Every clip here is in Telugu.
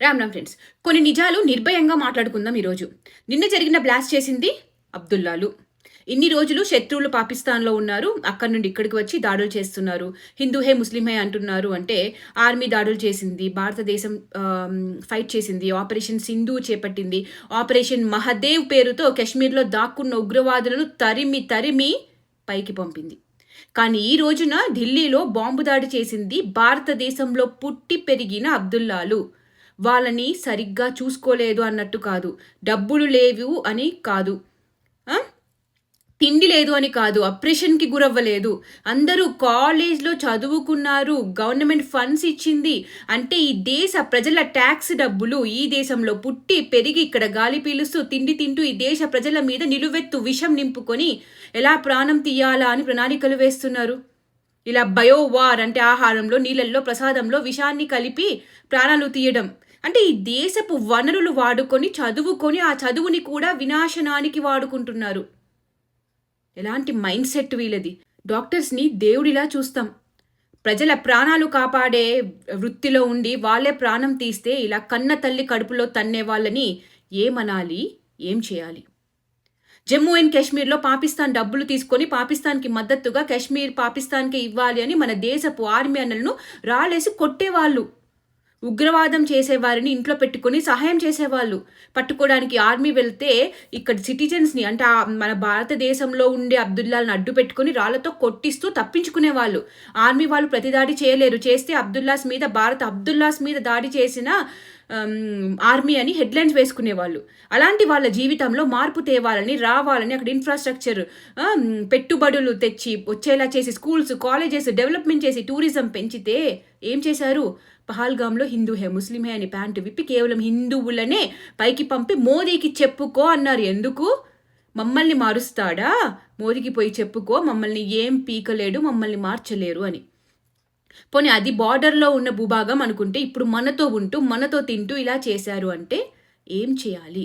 రామ్ రామ్ ఫ్రెండ్స్ కొన్ని నిజాలు నిర్భయంగా మాట్లాడుకుందాం ఈరోజు. నిన్న జరిగిన బ్లాస్ట్ చేసింది అబ్దుల్లాలు. ఇన్ని రోజులు శత్రువులు పాకిస్తాన్లో ఉన్నారు అక్కడి నుండి ఇక్కడికి వచ్చి దాడులు చేస్తున్నారు. హిందూ హే ముస్లిం హే అంటున్నారు అంటే ఆర్మీ దాడులు చేసింది భారతదేశం ఫైట్ చేసింది ఆపరేషన్ సింధు చేపట్టింది. ఆపరేషన్ మహదేవ్ పేరుతో కశ్మీర్లో దాక్కున్న ఉగ్రవాదులను తరిమి తరిమి పైకి పంపింది. కానీ ఈ రోజున ఢిల్లీలో బాంబు దాడి చేసింది భారతదేశంలో పుట్టి పెరిగిన అబ్దుల్లాలు. వాళ్ళని సరిగ్గా చూసుకోలేదు అన్నట్టు కాదు. డబ్బులు లేవు అని కాదు. తిండి లేదు అని కాదు. అప్రెషన్కి గురవ్వలేదు. అందరూ కాలేజ్లో చదువుకున్నారు. గవర్నమెంట్ ఫండ్స్ ఇచ్చింది. అంటే ఈ దేశ ప్రజల ట్యాక్స్ డబ్బులు ఈ దేశంలో పుట్టి పెరిగి ఇక్కడ గాలి పీలుస్తూ తిండి తింటూ ఈ దేశ ప్రజల మీద నిలువెత్తు విషం నింపుకొని ఎలా ప్రాణం తీయాలా అని ప్రణాళికలు వేస్తున్నారు. ఇలా బయోవార్ అంటే ఆహారంలో నీళ్ళల్లో ప్రసాదంలో విషాన్ని కలిపి ప్రాణాలు తీయడం. అంటే ఈ దేశపు వనరులు వాడుకొని చదువుకొని ఆ చదువుని కూడా వినాశనానికి వాడుకుంటున్నారు. ఎలాంటి మైండ్ సెట్ వీళ్ళది? డాక్టర్స్ని దేవుడిలా చూస్తాం. ప్రజల ప్రాణాలు కాపాడే వృత్తిలో ఉండి వాళ్ళే ప్రాణం తీస్తే ఇలా కన్న తల్లి కడుపులో తన్నే వాళ్ళని ఏమనాలి? ఏం చేయాలి? జమ్మూ అండ్ కాశ్మీర్లో పాకిస్తాన్ డబ్బులు తీసుకొని పాకిస్తాన్కి మద్దతుగా కాశ్మీర్ పాకిస్తాన్కి ఇవ్వాలి అని మన దేశపు ఆర్మీ అన్నలను రాలేసి కొట్టేవాళ్ళు. ఉగ్రవాదం చేసేవారిని ఇంట్లో పెట్టుకొని సహాయం చేసేవాళ్ళు. పట్టుకోవడానికి ఆర్మీ వెళ్తే ఇక్కడ సిటిజన్స్ని అంటే మన భారతదేశంలో ఉండే అబ్దుల్లాని అడ్డు పెట్టుకొని రాళ్ళతో కొట్టిస్తూ తప్పించుకునేవాళ్ళు. ఆర్మీ వాళ్ళు ప్రతి దాడి చేయలేరు. చేస్తే అబ్దుల్లాస్ మీద భారత అబ్దుల్లాస్ మీద దాడి చేసిన ఆర్మీ అని హెడ్లైన్స్ వేసుకునేవాళ్ళు. అలాంటి వాళ్ళ జీవితంలో మార్పు తేవాలని రావాలని అక్కడ ఇన్ఫ్రాస్ట్రక్చర్ పెట్టుబడులు తెచ్చి వచ్చేలా చేసి స్కూల్స్ కాలేజెస్ డెవలప్మెంట్ చేసి టూరిజం పెంచితే ఏం చేశారు? పహాల్గామ్లో హిందూ హే ముస్లిం హే అని ప్యాంటు విప్పి కేవలం హిందువులనే పైకి పంపి మోదీకి చెప్పుకో అన్నారు. ఎందుకు? మమ్మల్ని మారుస్తాడా? మోదీకి పోయి చెప్పుకో మమ్మల్ని ఏం పీకలేడు మమ్మల్ని మార్చలేరు అని. పోనీ అది బార్డర్లో ఉన్న భూభాగం అనుకుంటే ఇప్పుడు మనతో ఉంటూ మనతో తింటూ ఇలా చేశారు అంటే ఏం చేయాలి?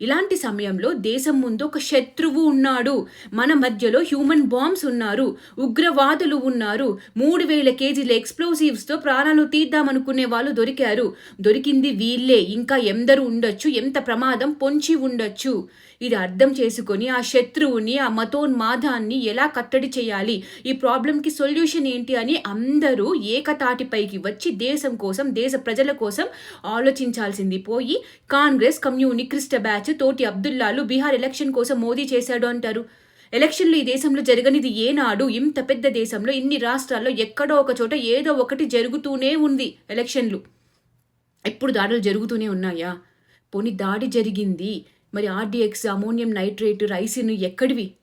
ఇలాంటి సమయంలో దేశం ముందు ఒక శత్రువు ఉన్నాడు. మన మధ్యలో హ్యూమన్ బాంబ్స్ ఉన్నారు. ఉగ్రవాదులు ఉన్నారు. మూడు వేల కేజీల ఎక్స్ప్లోజివ్స్తో ప్రాణాలు తీద్దామనుకునే వాళ్ళు దొరికారు. దొరికింది వీళ్ళే. ఇంకా ఎందరు ఉండొచ్చు? ఎంత ప్రమాదం? పొంచి ఉండొచ్చు. ఇది అర్థం చేసుకొని ఆ శత్రువుని ఆ మతోన్మాదాన్ని ఎలా కట్టడి చేయాలి? ఈ ప్రాబ్లంకి సొల్యూషన్ ఏంటి అని అందరూ ఏకతాటిపైకి వచ్చి దేశం కోసం దేశ ప్రజల కోసం ఆలోచించాల్సింది. పోయి కాంగ్రెస్ కమ్యూనిక్రిస్ట్ బ్యాచ్ తోటి అబ్దుల్లాలు బీహార్ ఎలక్షన్ కోసం మోదీ చేశాడు అంటారు. ఎలక్షన్లు ఈ దేశంలో జరగనిది ఏనాడు? ఇంత పెద్ద దేశంలో ఇన్ని రాష్ట్రాల్లో ఎక్కడో ఒక చోట ఏదో ఒకటి జరుగుతూనే ఉంది ఎలక్షన్లు. ఎప్పుడు దాడులు జరుగుతూనే ఉన్నాయా? పోనీ దాడి జరిగింది. మరి ఆర్డీఎక్స్ అమోనియం నైట్రేట్ రైసిన్ ఎక్కడివి?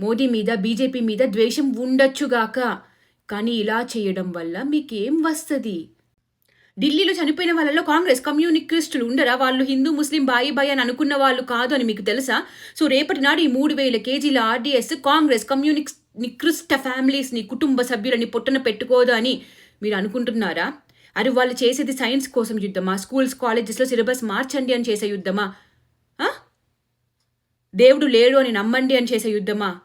మోదీ మీద బీజేపీ మీద ద్వేషం ఉండొచ్చుగాక కానీ ఇలా చేయడం వల్ల మీకేం వస్తుంది? ఢిల్లీలో చనిపోయిన వాళ్ళలో కాంగ్రెస్ కమ్యూనిక్రిస్టులు ఉండరా? వాళ్ళు హిందూ ముస్లిం బాయి బాయ్ అని అనుకున్న వాళ్ళు కాదు అని మీకు తెలుసా? సో రేపటి నాడు ఈ మూడు వేల కేజీల ఆర్డీఎస్ కాంగ్రెస్ కమ్యూనిక్ నికృష్ట ఫ్యామిలీస్ని కుటుంబ సభ్యులని పొట్టన పెట్టుకోదు అని మీరు అనుకుంటున్నారా? అరే వాళ్ళు చేసేది సైన్స్ కోసం యుద్ధమా? స్కూల్స్ కాలేజెస్లో సిలబస్ మార్చండి అని చేసే యుద్ధమా? దేవుడు లేడు అని నమ్మండి అని చేసే యుద్ధమా?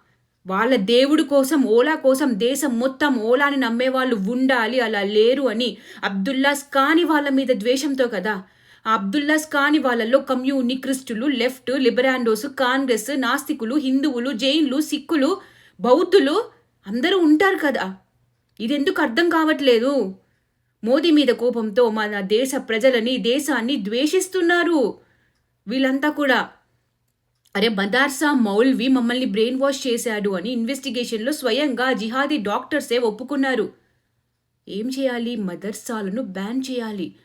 వాళ్ళ దేవుడు కోసం ఓలా కోసం దేశం మొత్తం ఓలాని నమ్మేవాళ్ళు ఉండాలి అలా లేరు అని అబ్దుల్లాస్ కాని వాళ్ళ మీద ద్వేషంతో కదా? ఆ అబ్దుల్లాస్ కాని వాళ్ళల్లో కమ్యూనిక్రిస్టులు లెఫ్ట్ లిబరాండోస్ కాంగ్రెస్ నాస్తికులు హిందువులు జైన్లు సిక్కులు బౌద్ధులు అందరూ ఉంటారు కదా? ఇదెందుకు అర్థం కావట్లేదు? మోదీ మీద కోపంతో మన దేశ ప్రజలని దేశాన్ని ద్వేషిస్తున్నారు. వీళ్ళంతా కూడా అరే మదార్సా మౌల్వి మమ్మల్ని బ్రెయిన్ వాష్ చేశాడు అని ఇన్వెస్టిగేషన్లో స్వయంగా జిహాదీ డాక్టర్సే ఒప్పుకున్నారు. ఏం చేయాలి? మదర్సాలను బ్యాన్ చేయాలి.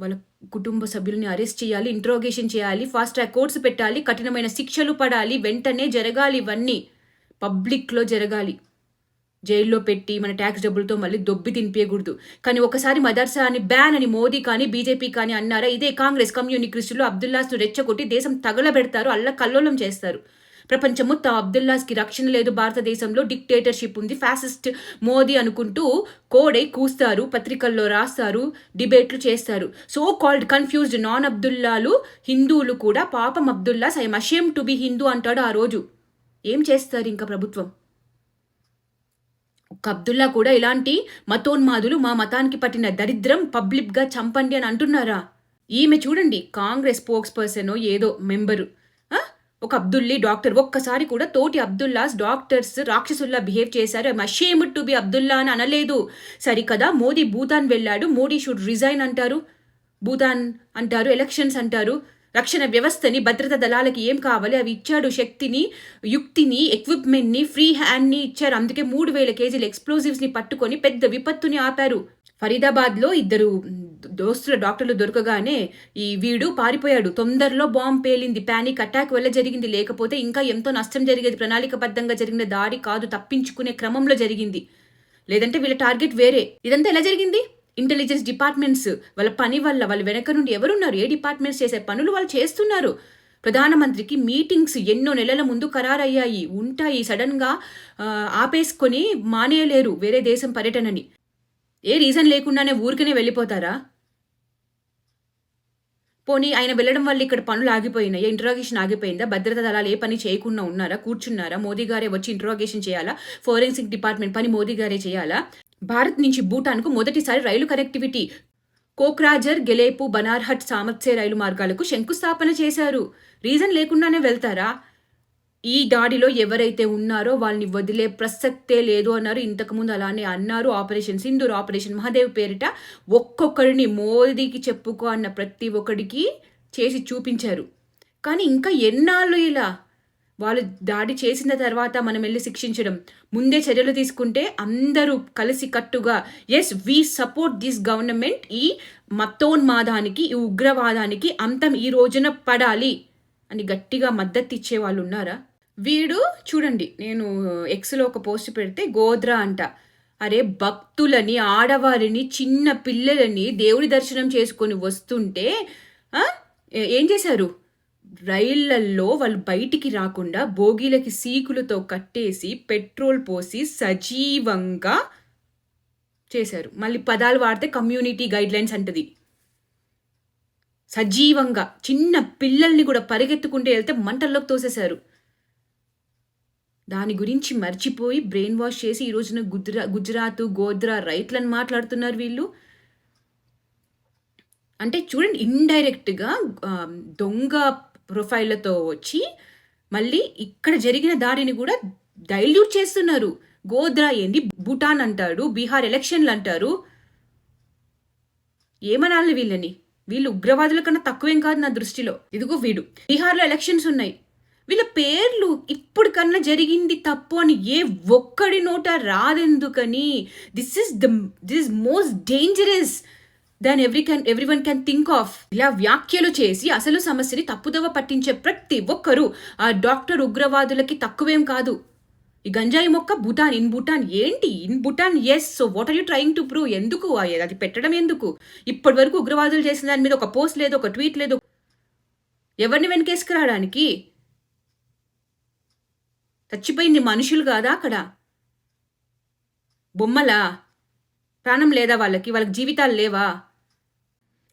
వాళ్ళ కుటుంబ సభ్యుల్ని అరెస్ట్ చేయాలి ఇంట్రోగేషన్ చేయాలి ఫాస్ట్ ట్రాక్ కోర్సు పెట్టాలి కఠినమైన శిక్షలు పడాలి వెంటనే జరగాలి ఇవన్నీ పబ్లిక్లో జరగాలి. జైల్లో పెట్టి మన ట్యాక్స్ డబ్బులతో మళ్ళీ దొబ్బి తినిపించకూడదు కానీ ఒకసారి మదర్సా అని బ్యాన్ అని మోదీ కానీ బీజేపీ కానీ అన్నారా ఇదే కాంగ్రెస్ కమ్యూనిక్రిస్టులు అబ్దుల్లాస్ను రెచ్చగొట్టి దేశం తగలబెడతారు అల్లా కల్లోలం చేస్తారు. ప్రపంచం మొత్తం అబ్దుల్లాస్కి రక్షణ లేదు భారతదేశంలో డిక్టేటర్షిప్ ఉంది ఫ్యాసిస్ట్ మోదీ అనుకుంటూ కోడై కూస్తారు పత్రికల్లో రాస్తారు డిబేట్లు చేస్తారు. సో కాల్డ్ కన్ఫ్యూజ్డ్ నాన్ అబ్దుల్లాలు హిందువులు కూడా పాపం Abdullahs I am ashamed to be Hindu అంటాడు ఆ రోజు. ఏం చేస్తారు ఇంకా ప్రభుత్వం? అబ్దుల్లా కూడా ఇలాంటి మతోన్మాదులు మా మతానికి పట్టిన దరిద్రం పబ్లిక్గా చంపండి అని అంటున్నారా? ఈమె చూడండి కాంగ్రెస్ స్పోక్స్ పర్సన్ ఏదో మెంబరు. ఒక అబ్దుల్లి డాక్టర్. ఒక్కసారి కూడా తోటి అబ్దుల్లాస్ డాక్టర్స్ రాక్షసుల్లా బిహేవ్ చేశారు. మషేమ్ టు బి అబ్దుల్లా అని అనలేదు. సరికదా మోదీ భూతాన్ వెళ్ళాడు. మోడీ షుడ్ రిజైన్ అంటారు. భూతాన్ అంటారు ఎలక్షన్స్ అంటారు. రక్షణ వ్యవస్థని భద్రతా దళాలకి ఏం కావాలి? అవి ఇచ్చాడు శక్తిని యుక్తిని ఎక్విప్మెంట్ని ఫ్రీ హ్యాండ్ని ఇచ్చారు. అందుకే మూడు వేల కేజీల ఎక్స్ప్లోజివ్స్ని పట్టుకొని పెద్ద విపత్తుని ఆపారు. ఫరీదాబాద్లో ఇద్దరు దోస్తుల డాక్టర్లు దొరకగానే ఈ వీడు పారిపోయాడు. తొందరలో బాంబు పేలింది. ప్యానిక్ అటాక్ వల్ల జరిగింది. లేకపోతే ఇంకా ఎంతో నష్టం జరిగేది. ప్రణాళికబద్ధంగా జరిగిన దాడి కాదు. తప్పించుకునే క్రమంలో జరిగింది. లేదంటే వీళ్ళ టార్గెట్ వేరే. ఇదంతా ఎలా జరిగింది? ఇంటెలిజెన్స్ డిపార్ట్మెంట్స్ వాళ్ళ పని వల్ల వాళ్ళ వెనక నుండి ఎవరున్నారు? ఏ డిపార్ట్మెంట్స్ చేసే పనులు వాళ్ళు చేస్తున్నారు? ప్రధానమంత్రికి మీటింగ్స్ ఎన్నో నెలల ముందు ఖరారయ్యాయి. ఉంటాయి. సడన్గా ఆపేసుకొని మానేయలేరు వేరే దేశం పర్యటనని. ఏ రీజన్ లేకుండానే ఊరికనే వెళ్ళిపోతారా? పోనీ ఆయన వెళ్ళడం వల్ల ఇక్కడ పనులు ఆగిపోయినాయి ఇంట్రాగేషన్ ఆగిపోయిందా? భద్రతా దళాలు ఏ పని చేయకుండా ఉన్నారా? కూర్చున్నారా? మోదీ గారే వచ్చి ఇంట్రాగేషన్ చేయాలా? ఫోరెన్సిక్ డిపార్ట్మెంట్ పని మోదీ గారే చేయాలా? భారత్ నుంచి భూటాన్కు మొదటిసారి రైలు కనెక్టివిటీ. కోక్రాజర్ గెలేపు బనార్హట్ సామర్థ్య రైలు మార్గాలకు శంకుస్థాపన చేశారు. రీజన్ లేకుండానే వెళ్తారా? ఈ దాడిలో ఎవరైతే ఉన్నారో వాళ్ళని వదిలే ప్రసక్తే లేదు అన్నారు. ఇంతకుముందు అలానే అన్నారు. ఆపరేషన్ సింధూర్ ఆపరేషన్ మహాదేవ్ పేరిట ఒక్కొక్కరిని మోదీకి చెప్పుకో అన్న ప్రతి ఒక్కడికి చేసి చూపించారు. కానీ ఇంకా ఎన్నాళ్ళు ఇలా? వాళ్ళు దాడి చేసిన తర్వాత మనం వెళ్ళి శిక్షించడం. ముందే చర్యలు తీసుకుంటే అందరూ కలిసి కట్టుగా yes we support this government ఈ మతోన్మాదానికి ఈ ఉగ్రవాదానికి అంతం ఈ రోజున పడాలి అని గట్టిగా మద్దతు ఇచ్చే వాళ్ళు ఉన్నారా? వీడు చూడండి నేను ఎక్స్లో ఒక పోస్ట్ పెడితే గోద్రా అంట. అరే భక్తులని ఆడవారిని చిన్న పిల్లలని దేవుడి దర్శనం చేసుకొని వస్తుంటే ఏం చేశారు? రైళ్ళల్లో వాళ్ళు బయటికి రాకుండా బోగీలకి సీకులతో కట్టేసి పెట్రోల్ పోసి సజీవంగా చేశారు. మళ్ళీ పదాలు వాడితే కమ్యూనిటీ గైడ్లైన్స్ అంటది. సజీవంగా చిన్న పిల్లల్ని కూడా పరిగెత్తుకుంటూ వెళ్తే మంటల్లోకి తోసేశారు. దాని గురించి మర్చిపోయి బ్రెయిన్ వాష్ చేసి ఈ రోజున గుజరా గుజరాత్ గోద్రా రైట్లను మాట్లాడుతున్నారు వీళ్ళు. అంటే చూడండి ఇండైరెక్ట్గా దొంగ ప్రొఫైళ్ళతో వచ్చి మళ్ళీ ఇక్కడ జరిగిన దాడిని కూడా డైల్యూట్ చేస్తున్నారు. గోద్రా ఏంది? భూటాన్ అంటాడు బీహార్ ఎలక్షన్లు అంటారు. ఏమనాలి వీళ్ళని? వీళ్ళు ఉగ్రవాదుల కన్నా తక్కువేం కాదు నా దృష్టిలో. ఇదిగో వీడు. బీహార్లో ఎలక్షన్స్ ఉన్నాయి. వీళ్ళ పేర్లు ఇప్పుడు కన్నా జరిగింది తప్పు అని ఏ ఒక్కడి నోట రాదెందుకని? This is the this most dangerous than every can everyone can think of ఇలా వ్యాఖ్యలు చేసి అసలు సమస్యని తప్పుదవ పట్టించే ప్రతి ఒక్కరూ ఆ డాక్టర్ ఉగ్రవాదులకి తక్కువేం కాదు. ఈ గంజాయి మొక్క భూటాన్ ఇన్ భూటాన్ ఏంటి? In Bhutan yes so what are you trying to prove ఎందుకు? ఆ- అది పెట్టడం ఎందుకు? ఇప్పటి వరకు ఉగ్రవాదులు చేసిన దాని మీద ఒక పోస్ట్ లేదు ఒక ట్వీట్ లేదు. ఎవరిని వెనకేసుకురావడానికి? చచ్చిపోయింది మనుషులు కాదా అక్కడ? బొమ్మలా? ప్రాణం లేదా వాళ్ళకి? వాళ్ళకి జీవితాలు లేవా?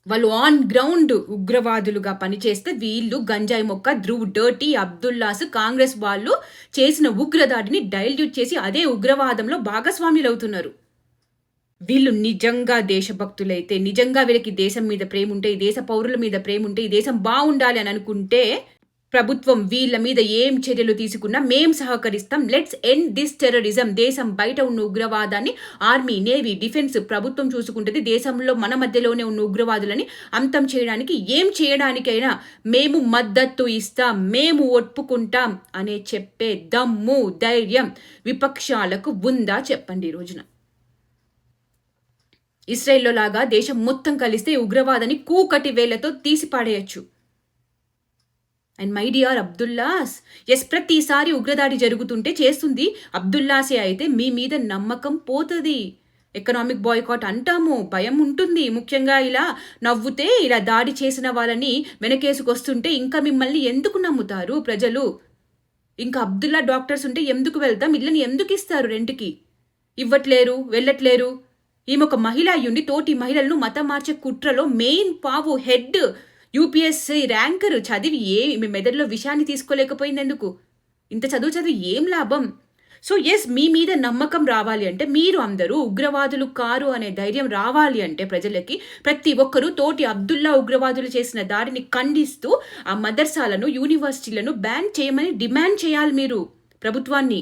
వాళ్ళు ఆన్ గ్రౌండ్ ఉగ్రవాదులుగా పనిచేస్తే వీళ్ళు గంజాయి మొక్క ధ్రువ్ డర్టీ అబ్దుల్లాస్ కాంగ్రెస్ వాళ్ళు చేసిన ఉగ్రదాడిని డైల్యూట్ చేసి అదే ఉగ్రవాదంలో భాగస్వాములు అవుతున్నారు వీళ్ళు నిజంగా దేశభక్తులైతే నిజంగా వీళ్ళకి దేశం మీద ప్రేమ ఉంటే ఈ దేశ పౌరుల మీద ప్రేమ ఉంటే ఈ దేశం బాగుండాలి అని అనుకుంటే ప్రభుత్వం వీళ్ళ మీద ఏం చర్యలు తీసుకున్నా మేం సహకరిస్తాం. లెట్స్ ఎండ్ దిస్ టెర్రరిజం దేశం బయట ఉన్న ఉగ్రవాదాన్ని ఆర్మీ నేవీ డిఫెన్స్ ప్రభుత్వం చూసుకుంటుంది. దేశంలో మన మధ్యలోనే ఉన్న ఉగ్రవాదులని అంతం చేయడానికి ఏం చేయడానికైనా మేము మద్దతు ఇస్తాం. మేము ఒప్పుకుంటాం అనే చెప్పే దమ్ము ధైర్యం విపక్షాలకు ఉందా చెప్పండి ఈ రోజున? ఇస్రాయిల్లో లాగా దేశం మొత్తం కలిస్తే ఉగ్రవాదాన్ని కూకటి వేలతో తీసిపాడేయచ్చు. And my dear Abdullahs yes ప్రతిసారి ఉగ్రదాడి జరుగుతుంటే చేస్తుంది. అబ్దుల్లాసే అయితే మీ మీద నమ్మకం పోతుంది. ఎకనామిక్ బాయ్కాట్ అంటాము. భయం ఉంటుంది. ముఖ్యంగా ఇలా నవ్వుతే ఇలా దాడి చేసిన వాళ్ళని వెనకేసుకొస్తుంటే ఇంకా మిమ్మల్ని ఎందుకు నమ్ముతారు ప్రజలు? ఇంకా అబ్దుల్లా డాక్టర్స్ ఉంటే ఎందుకు వెళ్తాం? ఇళ్ళని ఎందుకు ఇస్తారు రెంట్కి? ఇవ్వట్లేరు వెళ్ళట్లేరు. ఈమె ఒక మహిళ అయ్యుండి తోటి మహిళలను మతం మార్చే కుట్రలో మెయిన్ పావు హెడ్ యూపీఎస్సీ ర్యాంకర్ చదివి ఏ ఈమె మెదడులో విషయాన్ని తీసుకోలేకపోయింది ఎందుకు ఇంత చదువు చదివి ఏం లాభం? సో ఎస్ మీ మీద నమ్మకం రావాలి అంటే మీరు అందరూ ఉగ్రవాదులు కారు అనే ధైర్యం రావాలి అంటే ప్రజలకి ప్రతి ఒక్కరూ తోటి అబ్దుల్లా ఉగ్రవాదులు చేసిన దాడిని ఖండిస్తూ ఆ మదర్సాలను యూనివర్సిటీలను బ్యాన్ చేయమని డిమాండ్ చేయాలి మీరు ప్రభుత్వాన్ని.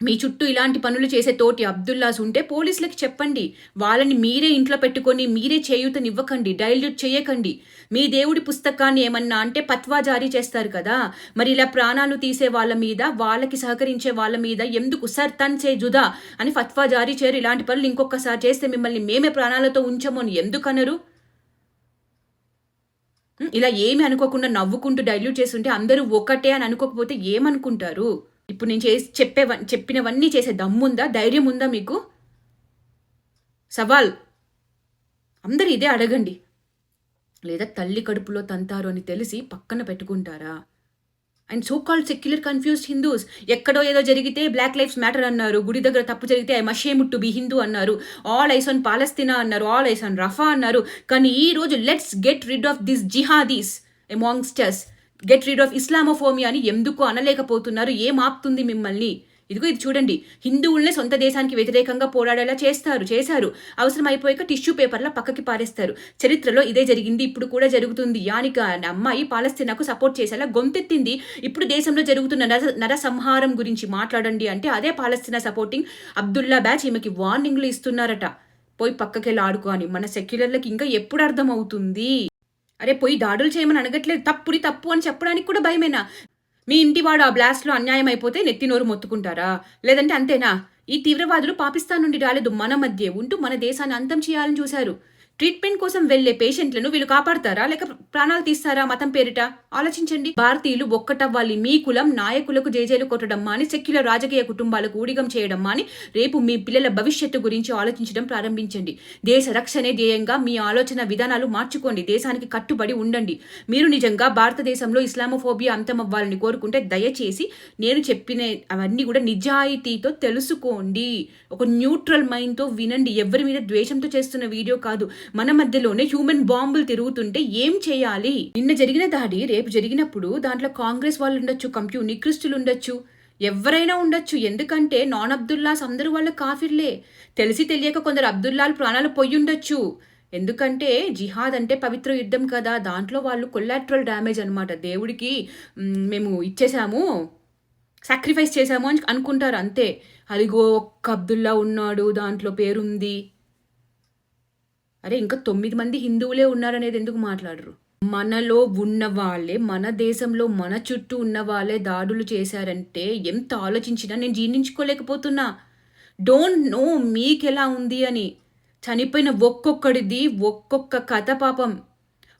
మీ చుట్టూ ఇలాంటి పనులు చేసే తోటి అబ్దుల్లాస్ ఉంటే పోలీసులకి చెప్పండి. వాళ్ళని మీరే ఇంట్లో పెట్టుకొని మీరే చేయూతనివ్వకండి డైల్యూట్ చేయకండి. మీ దేవుడి పుస్తకాన్ని ఏమన్నా అంటే పత్వా జారీ చేస్తారు కదా మరి ఇలా ప్రాణాలు తీసే వాళ్ళ మీద వాళ్ళకి సహకరించే వాళ్ళ మీద ఎందుకు సర్ తన్ సే జుదా అని ఫత్వా జారీ చేయరు. ఇలాంటి పనులు ఇంకొకసారి చేస్తే మిమ్మల్ని మేమే ప్రాణాలతో ఉంచము అని ఎందుకనరు? ఇలా ఏమి అనుకోకుండా నవ్వుకుంటూ డైల్యూట్ చేస్తుంటే అందరూ ఒకటే అని అనుకోకపోతే ఏమనుకుంటారు? ఇప్పుడు నేను చేసి చెప్పేవ చెప్పినవన్నీ చేసే దమ్ముందా? ధైర్యం ఉందా మీకు? సవాల్. అందరు ఇదే అడగండి. లేదా తల్లి కడుపులో తంతారు అని తెలిసి పక్కన పెట్టుకుంటారా? And so called secular confused Hindus ఎక్కడో ఏదో జరిగితే బ్లాక్ లైఫ్స్ మ్యాటర్ అన్నారు గుడి దగ్గర తప్పు జరిగితే ఐ మషేమ్ టు బి హిందూ అన్నారు ఆల్ ఐస్ ఆన్ పాలస్తీనా అన్నారు ఆల్ ఐస్ ఆన్ రఫా అన్నారు కానీ ఈ రోజు let's get rid of this jihadis ఎమాంగ్స్టర్స్ get rid of Islamophobia అని ఎందుకు అనలేకపోతున్నారు? ఏం ఆపుతుంది మిమ్మల్ని? ఇదిగో ఇది చూడండి. హిందువుల్నే సొంత దేశానికి వ్యతిరేకంగా పోరాడేలా చేస్తారు చేశారు. అవసరం అయిపోయాక టిష్యూ పేపర్ల పక్కకి పారేస్తారు. చరిత్రలో ఇదే జరిగింది ఇప్పుడు కూడా జరుగుతుంది. యానిక అమ్మాయి పాలస్తీనాకు సపోర్ట్ చేసేలా గొంతెత్తింది. ఇప్పుడు దేశంలో జరుగుతున్న నర నరసంహారం గురించి మాట్లాడండి అంటే అదే పాలస్తీనా సపోర్టింగ్ అబ్దుల్లా బ్యాచ్ ఈమెకి వార్నింగ్లు ఇస్తున్నారట. పోయి పక్కకెళ్ళి ఆడుకో అని. మన సెక్యులర్లకు ఇంకా ఎప్పుడు అర్థం అవుతుంది అరే పోయి దాడులు చేయమని అనగట్లేదు తప్పుడి తప్పు అని చెప్పడానికి కూడా భయమేనా? మీ ఇంటివాడు ఆ బ్లాస్ట్లో అన్యాయం అయిపోతే నెత్తినోరు మొత్తుకుంటారా? లేదంటే అంతేనా? ఈ తీవ్రవాదులు పాకిస్తాన్ నుండి రాలేదు. మన మధ్య ఉంటూ మన దేశాన్ని అంతం చేయాలని చూశారు. ట్రీట్మెంట్ కోసం వెళ్ళే పేషెంట్లను వీళ్ళు కాపాడతారా? లేక ప్రాణాలు తీస్తారా మతం పేరిట? ఆలోచించండి. భారతీయులు ఒక్కటవ్వాలి. మీ కులం నాయకులకు జేజేలు కొట్టడం మాని సెక్యులర్ రాజకీయ కుటుంబాలకు ఊడిగం చేయడం మాని రేపు మీ పిల్లల భవిష్యత్తు గురించి ఆలోచించడం ప్రారంభించండి. దేశ రక్షణే ధ్యేయంగా మీ ఆలోచన విధానాలు మార్చుకోండి. దేశానికి కట్టుబడి ఉండండి. మీరు నిజంగా భారతదేశంలో ఇస్లామోఫోబియా అంతమవ్వాలని కోరుకుంటే దయచేసి నేను చెప్పిన అవన్నీ కూడా నిజాయితీతో తెలుసుకోండి. ఒక న్యూట్రల్ మైండ్తో వినండి. ఎవరి మీద ద్వేషంతో చేస్తున్న వీడియో కాదు. మన మధ్యలోనే హ్యూమన్ బాంబులు తిరుగుతుంటే ఏం చేయాలి? నిన్న జరిగిన దాడి రేపు జరిగినప్పుడు దాంట్లో కాంగ్రెస్ వాళ్ళు ఉండొచ్చు కంప్యూ నికృష్టులు ఉండొచ్చు. ఎవరైనా ఉండొచ్చు. ఎందుకంటే నాన్ అబ్దుల్లాస్ అందరూ వాళ్ళు కాఫిర్లే. తెలిసి తెలియక కొందరు అబ్దుల్లాలు ప్రాణాలు పొయ్యి ఉండొచ్చు. ఎందుకంటే జిహాద్ అంటే పవిత్ర యుద్ధం కదా. దాంట్లో వాళ్ళు కొల్లాట్రల్ డ్యామేజ్ అనమాట దేవుడికి మేము ఇచ్చేసాము సాక్రిఫైస్ చేశాము అని అనుకుంటారు అంతే. అదిగో ఒక్క అబ్దుల్లా ఉన్నాడు. దాంట్లో పేరుంది. అరే ఇంకా తొమ్మిది మంది హిందువులే ఉన్నారనేది ఎందుకు మాట్లాడరు? మనలో ఉన్న వాళ్ళే మన దేశంలో మన చుట్టూ ఉన్న వాళ్ళే దాడులు చేశారంటే ఎంత ఆలోచించినా నేను జీర్ణించుకోలేకపోతున్నా. డోంట్ నో మీకెలా ఉంది అని. చనిపోయిన ఒక్కొక్కడిది ఒక్కొక్క కథ పాపం.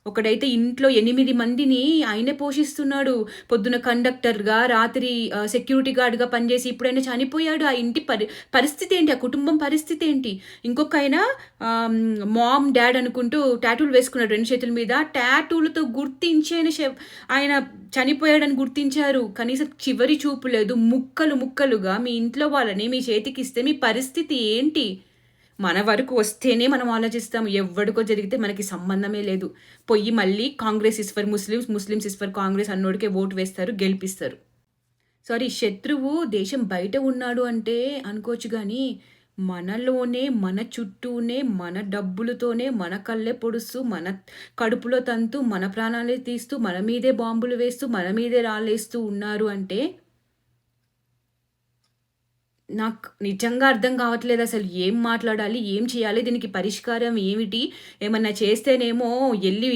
ఒకడైతే ఇంట్లో ఎనిమిది మందిని ఆయనే పోషిస్తున్నాడు. పొద్దున కండక్టర్గా రాత్రి సెక్యూరిటీ గార్డ్గా పనిచేసి ఇప్పుడైనా చనిపోయాడు. ఆ ఇంటి పరి పరిస్థితి ఏంటి? ఆ కుటుంబం పరిస్థితి ఏంటి? ఇంకొక ఆయన మామ్ డాడ్ అనుకుంటూ టాటూలు వేసుకున్నాడు రెండు చేతుల మీద. టాటూలతో గుర్తించి ఆయన ఆయన చనిపోయాడని గుర్తించారు. కనీసం చివరి చూపు లేదు. ముక్కలు ముక్కలుగా మీ ఇంట్లో వాళ్ళని మీ చేతికి ఇస్తే మీ పరిస్థితి ఏంటి? మన వరకు వస్తేనే మనం ఆలోచిస్తాం ఎవరికో జరిగితే మనకి సంబంధమే లేదు. పొయ్యి మళ్ళీ Congress is for Muslims Muslims is for Congress అన్నోడికే vote వేస్తారు గెలిపిస్తారు. సారీ శత్రువు దేశం బయట ఉన్నాడు అంటే అనుకోవచ్చు కానీ మనలోనే మన చుట్టూనే మన డబ్బులతోనే మన కళ్ళే పొడుస్తూ మన కడుపులో తంతు మన ప్రాణాలే తీస్తూ మన మీదే బాంబులు వేస్తూ మన మీదే రాళ్ళేస్తూ ఉన్నారు అంటే నాకు నిజంగా అర్థం కావట్లేదు అసలు ఏం మాట్లాడాలి ఏం చేయాలి దీనికి పరిష్కారం ఏమిటి? ఏమన్నా చేస్తేనేమో వెళ్ళి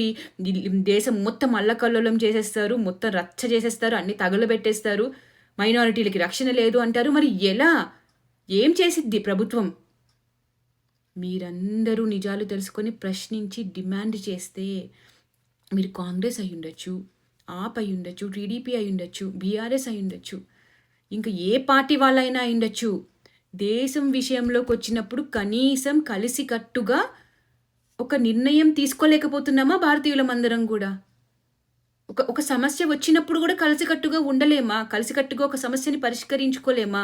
దేశం మొత్తం అల్లకల్లోలం చేసేస్తారు మొత్తం రచ్చ చేసేస్తారు అన్ని తగలబెట్టేస్తారు. మైనారిటీలకి రక్షణ లేదు అంటారు. మరి ఎలా? ఏం చేసిద్ది ప్రభుత్వం? మీరందరూ నిజాలు తెలుసుకొని ప్రశ్నించి డిమాండ్ చేస్తే మీరు కాంగ్రెస్ అయి ఉండొచ్చు ఆప్ అయి ఉండొచ్చు టీడీపీ అయి ఉండొచ్చు బీఆర్ఎస్ అయి ఉండొచ్చు ఇంకా ఏ పార్టీ వాళ్ళైనా అయి ఉండొచ్చు దేశం విషయంలోకి వచ్చినప్పుడు కనీసం కలిసికట్టుగా ఒక నిర్ణయం తీసుకోలేకపోతున్నామా భారతీయులమందరం కూడా? ఒక ఒక సమస్య వచ్చినప్పుడు కూడా కలిసికట్టుగా ఉండలేమా? కలిసికట్టుగా ఒక సమస్యని పరిష్కరించుకోలేమా?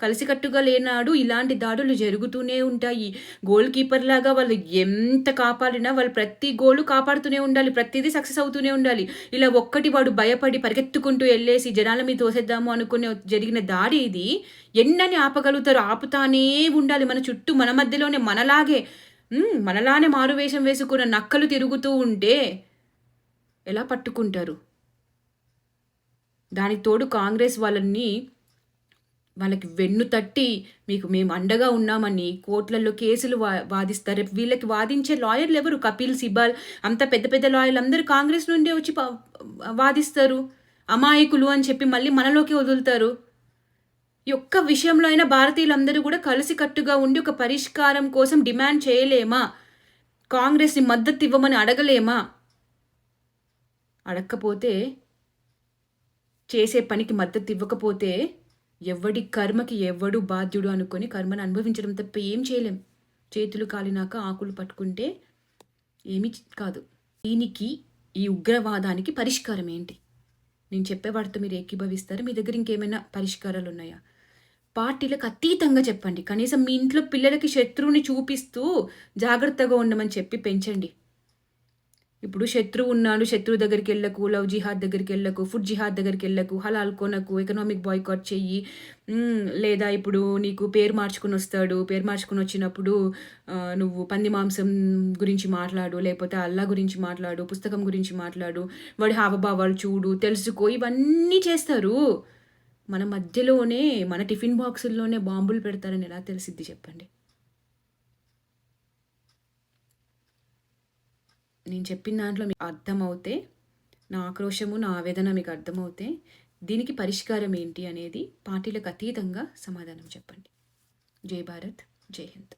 కలిసికట్టుగా లేనాడు ఇలాంటి దాడులు జరుగుతూనే ఉంటాయి. గోల్ కీపర్ లాగా వాళ్ళు ఎంత కాపాడినా వాళ్ళు ప్రతి గోలు కాపాడుతూనే ఉండాలి ప్రతిదీ సక్సెస్ అవుతూనే ఉండాలి. ఇలా ఒక్కటి వాడు భయపడి పరిగెత్తుకుంటూ వెళ్ళేసి జనాల మీద తోసేద్దాము అనుకునే జరిగిన దాడి ఇది. ఎన్నని ఆపగలుగుతారు? ఆపుతానే ఉండాలి మన చుట్టూ మన మధ్యలోనే మనలాగే మనలానే మారువేషం వేసుకున్న నక్కలు తిరుగుతూ ఉంటే ఎలా పట్టుకుంటారు? దానికి తోడు కాంగ్రెస్ వాళ్ళని వాళ్ళకి వెన్ను తట్టి మీకు మేము అండగా ఉన్నామని కోర్టులలో కేసులు వా వాదిస్తారు. రేపు వీళ్ళకి వాదించే లాయర్లు ఎవరు? కపిల్ సిబాల్ అంత పెద్ద పెద్ద లాయర్లు అందరూ కాంగ్రెస్ నుండే వచ్చి వాదిస్తారు. అమాయకులు అని చెప్పి మళ్ళీ మనలోకి వదులుతారు. ఈ ఒక్క విషయంలో అయినా భారతీయులందరూ కూడా కలిసికట్టుగా ఉండి ఒక పరిష్కారం కోసం డిమాండ్ చేయలేమా? కాంగ్రెస్ని మద్దతు ఇవ్వమని అడగలేమా? అడగకపోతే చేసే పనికి మద్దతు ఇవ్వకపోతే ఎవడి కర్మకి ఎవడు బాధ్యుడు అనుకొని కర్మను అనుభవించడం తప్ప ఏం చేయలేం. చేతులు కాలినాక ఆకులు పట్టుకుంటే ఏమీ కాదు. దీనికి ఈ ఉగ్రవాదానికి పరిష్కారం ఏంటి? నేను చెప్పే వాటితో మీరు ఏకీభవిస్తారు? మీ దగ్గర ఇంకేమైనా పరిష్కారాలు ఉన్నాయా? పార్టీలకు అతీతంగా చెప్పండి. కనీసం మీ ఇంట్లో పిల్లలకి శత్రువుని చూపిస్తూ జాగ్రత్తగా ఉండమని చెప్పి పెంచండి. ఇప్పుడు శత్రువు ఉన్నాడు శత్రువు దగ్గరికి వెళ్ళకు లవ్ జిహాద్ దగ్గరికి వెళ్ళకు ఫుడ్ జిహాద్ దగ్గరికి వెళ్ళకు హలాల్ కొనకు ఎకనామిక్ బాయ్కాట్ చెయ్యి. లేదా ఇప్పుడు నీకు పేరు మార్చుకుని వస్తాడు. పేరు మార్చుకుని వచ్చినప్పుడు నువ్వు పంది మాంసం గురించి మాట్లాడు లేకపోతే అల్లా గురించి మాట్లాడు పుస్తకం గురించి మాట్లాడు వాడి హావభావాలు చూడు తెలుసుకో ఇవన్నీ చేస్తారు. మన మధ్యలోనే మన టిఫిన్ బాక్సుల్లోనే బాంబులు పెడతారని ఎలా తెలిసిద్ది చెప్పండి? నేను చెప్పిన దాంట్లో మీకు అర్థమవుతే నా ఆక్రోశము నా ఆవేదన మీకు అర్థమవుతే దీనికి పరిష్కారం ఏంటి అనేది పార్టీలకు అతీతంగా సమాధానం చెప్పండి. జై భారత్ జై హింద్.